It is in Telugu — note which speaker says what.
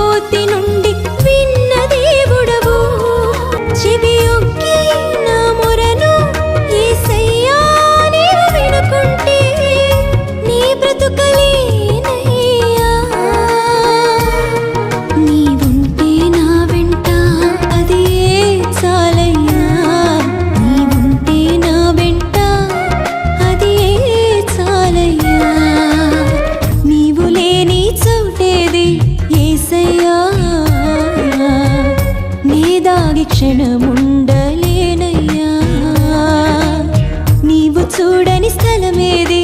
Speaker 1: కోతి నుండి విన్న దేవుడవు. చెవియొక్కి నా మొరను ఏసయ్యా నీవు వినుకుంటే నీ బ్రతుకలే దాగి క్షణముండలేనయ్యా. నీవు చూడని స్థలమేది